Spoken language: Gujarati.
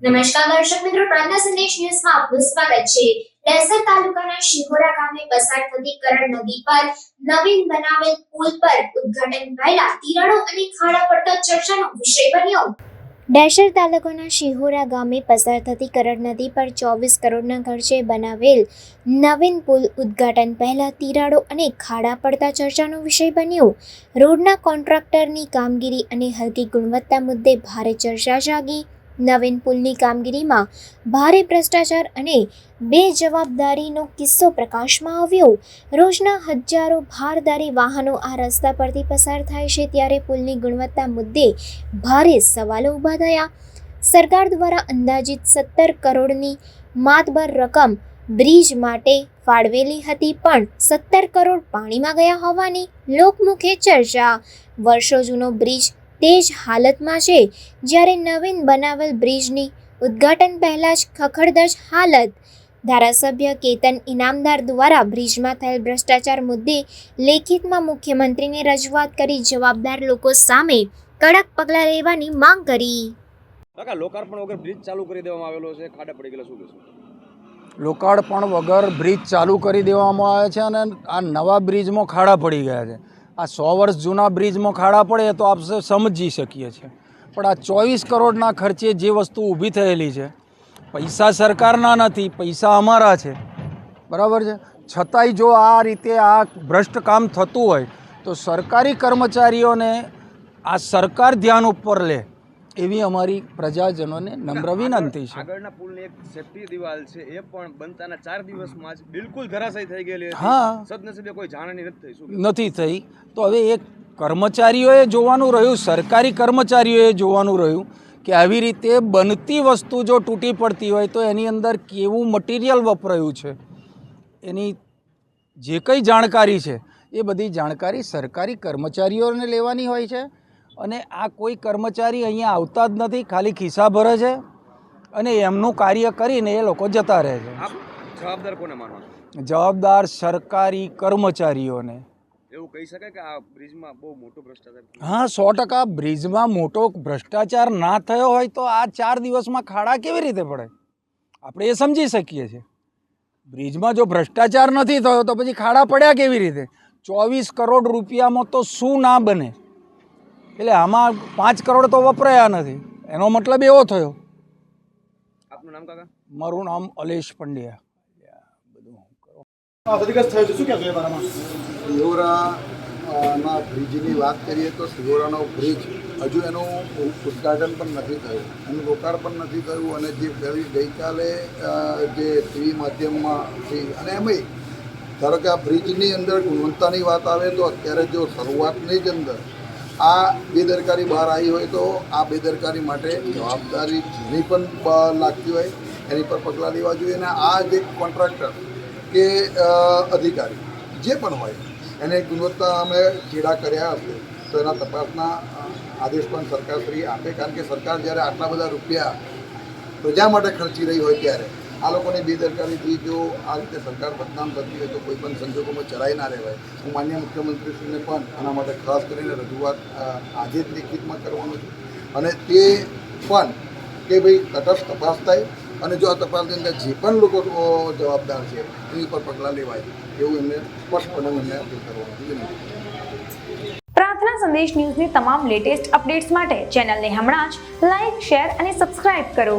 નમસ્કાર દર્શક મિત્રો પ્રજ્ઞા સંદેશ ન્યૂઝમાં આપનું સ્વાગત છે. ડેસર તાલુકાના શિહોરા ગામે પસાર થતી કરણ નદી પર નવીન બનાવેલ પુલ પર ઉદ્ઘાટન પહેલા તિરાડો અને ખાડા પડતા ચર્ચાનો વિષય બન્યો. ડેશર તાલુકાના શિહોરા ગામે પસાર થતી કરણ નદી પર ચોવીસ કરોડના ખર્ચે બનાવેલ નવીન પુલ ઉદ્ઘાટન પહેલાં તિરાડો અને ખાડા પડતા ચર્ચાનો વિષય બન્યો. રોડના કોન્ટ્રાક્ટરની કામગીરી અને હલકી ગુણવત્તા મુદ્દે ભારે ચર્ચા જાગી. નવીન પુલની કામગીરીમાં ભારે ભ્રષ્ટાચાર અને બેજવાબદારીનો કિસ્સો પ્રકાશમાં આવ્યો. રોજના હજારો ભારદારી વાહનો આ રસ્તા પરથી પસાર થાય છે ત્યારે પુલની ગુણવત્તા મુદ્દે ભારે સવાલો ઊભા થયા. સરકાર દ્વારા અંદાજિત સત્તર કરોડની માતબર રકમ બ્રિજ માટે ફાળવેલી હતી પણ સત્તર કરોડ પાણીમાં ગયા હોવાની લોકમુખે ચર્ચા. વર્ષો જૂનો બ્રિજ તે જ હાલતમાં છે જ્યારે નવીન બનાવેલ બ્રિજની ઉદ્ઘાટન પહેલાં જ ખખડદશ હાલત. ધારાસભ્ય કેતન ઇનામદાર દ્વારા બ્રિજમાં થયેલ ભ્રષ્ટાચાર મુદ્દે લેખિતમાં મુખ્યમંત્રીને રજૂઆત કરી જવાબદાર લોકો સામે કડક પગલાં લેવાની માંગ કરી. કાકા લોકાર્પણ વગર બ્રિજ ચાલુ કરી દેવામાં આવેલો છે ખાડા પડી ગયેલા શું કહેશો? લોકાર્પણ વગર બ્રિજ ચાલુ કરી દેવામાં આવે છે અને આ નવા બ્રિજમાં ખાડા પડી ગયા છે. આ સો વર્ષ જૂના બ્રિજમાં ખાડા પડે તો આપણે સમજી શકીએ છીએ. પણ આ ચોવીસ કરોડના ખર્ચે જે વસ્તુ ઊભી થયેલી છે, પૈસા સરકારના નથી, પૈસા અમારા છે. બરાબર છે? છતાંય જો આ રીતે આ ભ્રષ્ટ કામ થતું હોય, તો સરકારી કર્મચારીઓને આ સરકાર ધ્યાન ઉપર લે. એવી અમારી પ્રજાજનોને નમ્ર વિનંતી છે. આગળના પુલની એક સેફ્ટી દિવાલ છે એ પણ બનતાના ચાર દિવસમાં જ બિલકુલ ધરાશાય થઈ ગયેલી હા. સદનસીબે કોઈ જાણની નથી થઈ શું નથી થઈ. તો હવે એક કર્મચારીઓએ જોવાનું રહ્યું સરકારી કર્મચારીઓએ જોવાનું રહ્યું કે આવી રીતે બનતી વસ્તુ જો તૂટી પડતી હોય તો એની અંદર કેવું મટીરિયલ વપરાયું છે? એની જે કંઈ જાણકારી છે એ બધી જાણકારી સરકારી કર્મચારીઓને લેવાની હોય છે. અને આ કોઈ કર્મચારી અહીંયા આવતા જ નથી ખાલી ખિસ્સા ભરે છે અને એમનું કાર્ય કરીને એ લોકો જતા રહે છે. જવાબદાર કોને જવાબદાર સરકારી કર્મચારીઓને. એવું કહી શકાય કે આ બ્રિજમાં બહુ મોટો ભ્રષ્ટાચાર હા સો ટકા બ્રિજમાં મોટો ભ્રષ્ટાચાર ના થયો હોય તો આ ચાર દિવસમાં ખાડા કેવી રીતે પડે? આપણે એ સમજી શકીએ છીએ. બ્રિજમાં જો ભ્રષ્ટાચાર નથી થયો તો પછી ખાડા પડ્યા કેવી રીતે? ચોવીસ કરોડ રૂપિયામાં તો શું ના બને? એટલે આમાં પાંચ કરોડ તો વપરાયા નથી. એનો મતલબ એવો થયો. આપનું નામ કાકા? મારું નામ અલેશ પંડ્યા. અધિગત થયો છે. શું કહેશો એ બારામાં? સિહોરા ના બ્રિજની વાત કરીએ તો સિહોરાનો બ્રિજ હજુ એનું ઉદ્ઘાટન પણ નથી થયું. એનું લોકાર્પણ નથી થયું અને જે પેલી ગઈકાલે જે ટીવી માધ્યમમાંથી અને એમાંય ધારો કે આ બ્રિજની અંદર ગુણવત્તાની વાત આવે તો અત્યારે જો શરૂઆતની જ અંદર આ બેદરકારી બહાર આવી હોય તો આ બેદરકારી માટે જવાબદારી જેની પણ લાગતી હોય એની પર પગલાં લેવા જોઈએ. અને આ જે કોન્ટ્રાક્ટર કે અધિકારી જે પણ હોય એને ગુણવત્તા અમે ચેડા કર્યા હશે. તો એના તપાસના આદેશ પણ સરકારશ્રી આપે. કારણ કે સરકાર જ્યારે આટલા બધા રૂપિયા પ્રજા માટે ખર્ચી રહી હોય ત્યારે આ લોકોની બેદરકારીથી જો આ રીતે સરકાર બદનામ કરતી હોય તો કોઈ પણ સંજોગોમાં ચલાવી ના રહેવાય. હું માન્ય મુખ્યમંત્રીશ્રીને પણ આના માટે ખાસ કરીને રજૂઆત આજે જ લેખિતમાં કરવાનો છું. અને તે પણ કે ભાઈ તટસ્થ તપાસ થાય અને જો આ તપાસની અંદર જે પણ લોકો જવાબદાર છે એની પર પગલાં લેવાય એવું એમને સ્પષ્ટપણે એમને અપીલ કરવાનું વિનંતી. પ્રાર્થના સંદેશ ન્યૂઝની તમામ લેટેસ્ટ અપડેટ્સ માટે ચેનલને હમણાં જ લાઇક શેર અને સબસ્ક્રાઇબ કરો.